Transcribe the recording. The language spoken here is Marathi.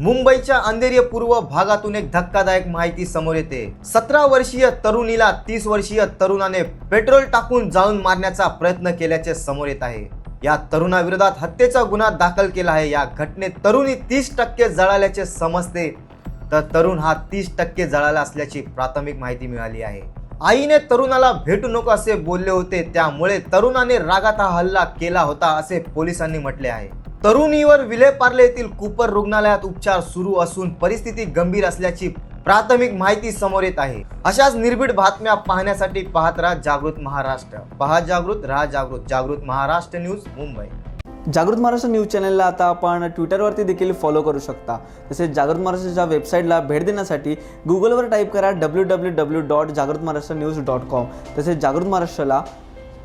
मुंबईच्या अंधेरी पूर्व भागातून एक धक्कादायक माहिती समोर येते. सतरा वर्षीय तरुणीला तीस वर्षीय तरुणाने पेट्रोल टाकून जाळून मारण्याचा प्रयत्न केल्याचे समोर येत आहे. या तरुणाविरोधात हत्येचा गुन्हा दाखल केला आहे. या घटनेत तरुणी तीस टक्के जळाल्याचे समजते. तर तरुण हा तीस टक्के जळाला असल्याची प्राथमिक माहिती मिळाली आहे. आईने तरुणाला भेटू नको असे बोलले होते. त्यामुळे तरुणाने रागात हा हल्ला केला होता असे पोलिसांनी म्हटले आहे. तरुणीवर विलेपार्ले येथील कुपर रुग्णालयात उपचार सुरू असून परिस्थिती गंभीर असल्याची प्राथमिक माहिती समोर येत आहे. अशाच निर्भीड बातम्या पाहण्यासाठी पाहत राहा जागृत महाराष्ट्र. पहा जागृत राहा जागृत. जागृत महाराष्ट्र न्यूज मुंबई. जागृत महाराष्ट्र न्यूज चॅनलला आता आपण ट्विटरवरती देखील फॉलो करू शकता. तसेच जागृत महाराष्ट्राच्या वेबसाईटला भेट देण्यासाठी गुगलवर टाईप करा डब्ल्यू डब्ल्यू डब्ल्यू डॉट जागृत महाराष्ट्र न्यूज डॉट कॉम तसेच जागृत महाराष्ट्राला